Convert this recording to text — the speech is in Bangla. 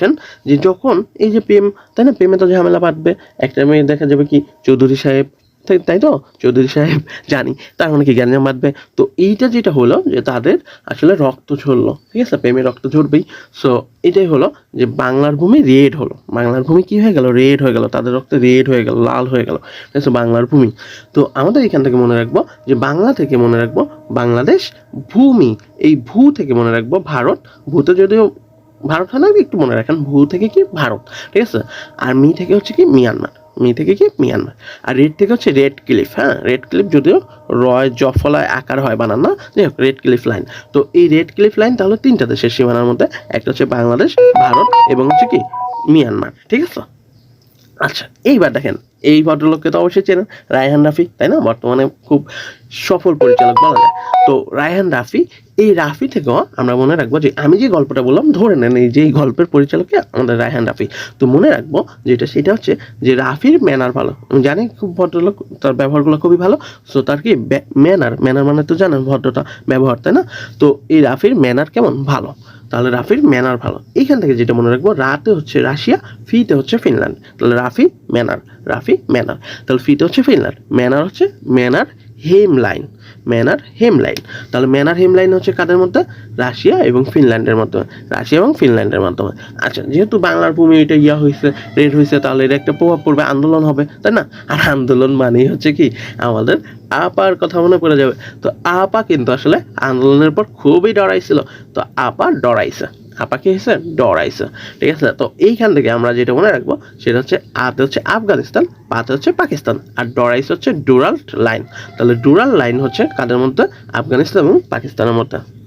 পাচ্ছেন যে যখন এই যে প্রেম, তাই না? প্রেমে তো ঝামেলা বাঁধবে। একটা মেয়ে দেখা যাবে কি চৌধুরী সাহেব, তাই তো? চৌধুরী সাহেব, জানি। তার মানে কি জ্ঞান বাঁধবে? তো এইটা যেটা হলো যে তাদের আসলে রক্ত ঝরলো, ঠিক আছে? প্রেমে রক্ত ঝরবেই। সো এটাই হলো যে বাংলার ভূমি রেড হলো। বাংলার ভূমি কি হয়ে গেল? রেড হয়ে গেল। তাদের রক্তে রেড হয়ে গেল, লাল হয়ে গেল। ঠিক আছে? বাংলার ভূমি। তো আমাদের এখান থেকে মনে রাখব যে বাংলা থেকে মনে রাখব বাংলাদেশ ভূমি। এই ভূ থেকে মনে রাখব ভারত। ভূতে যদিও ভারত না একটু মনে রাখেন ভূ থেকে কি ভারত, ঠিক আছে? আর মি থেকে হচ্ছে কি মিয়ানমার, মি থেকে কি মিয়ানমার, আর রেড থেকে হচ্ছে রেড ক্লিফ হ্যাঁ? রেড ক্লিফ যদিও রয় জফলায় আকার হয় বানান না, যাই হোক, রেড ক্লিফ লাইন। তো এই রেড ক্লিফ লাইন তাহলে তিনটা দেশের সীমানার মধ্যে, একটা হচ্ছে বাংলাদেশ, ভারত এবং হচ্ছে কি মিয়ানমার, ঠিক আছে? আচ্ছা এইবার দেখেন, এই ভদ্রলোককে তো অবশ্যই চেনেন, রায়হান রাফি, তাই না? বর্তমানে খুব সফল পরিচালক বলা যায়। তো রায়হান রাফি, এই রাফি থেকেও আমরা মনে রাখব যে, আমি যে গল্পটা বললাম, ধরে নেন এই যে এই গল্পের পরিচালককে আমাদের রায়হান রাফি। তো মনে রাখব যেটা সেটা হচ্ছে যে রাফির ম্যানার ভালো। আমি জানি খুব ভদ্রলোক, তার ব্যবহারগুলো খুবই ভালো সো তার কি ম্যানার ম্যানার মানে তো জানেন ভদ্রতা, ব্যবহার, তাই না? তো এই রাফির ম্যানার কেমন? ভালো। তাহলে রাফির ম্যানার ভালো। এইখান থেকে যেটা মনে রাখব, রাতে হচ্ছে রাশিয়া, ফিতে হচ্ছে ফিনল্যান্ড। তাহলে রাফি ম্যানার রাফি ম্যানার। তাহলে ফিতে হচ্ছে ফিনল্যান্ড, ম্যানার হচ্ছে Mannerheim line Mannerheim line তাহলে ম্যানার হেম লাইন হচ্ছে কাদের মধ্যে? রাশিয়া এবং ফিনল্যান্ডের মাধ্যমে রাশিয়া এবং ফিনল্যান্ডের মাধ্যমে। আচ্ছা যেহেতু বাংলার ভূমি এটা ইয়া হয়েছে রেড হয়েছে তাহলে এটা একটা প্রভাব পড়বে আন্দোলন হবে, তাই না? আর আন্দোলন মানেই হচ্ছে কি? আমাদের আপার কথা মনে পড়ে যাবে। তো আপা কিন্তু আসলে আন্দোলনের পর খুবই ডরাইছিল। তো আপা ডরাইছে। আপা কি হয়েছে? ডরাইছে ঠিক আছে? তো এইখান থেকে আমরা যেটা মনে রাখব, সেটা হচ্ছে আতে হচ্ছে আফগানিস্তান পাতে হচ্ছে পাকিস্তান। আর ডরাইস হচ্ছে ডুরাল লাইন। তাহলে ডুরাল লাইন হচ্ছে কাদের মধ্যে? আফগানিস্তান এবং পাকিস্তানের মধ্যে।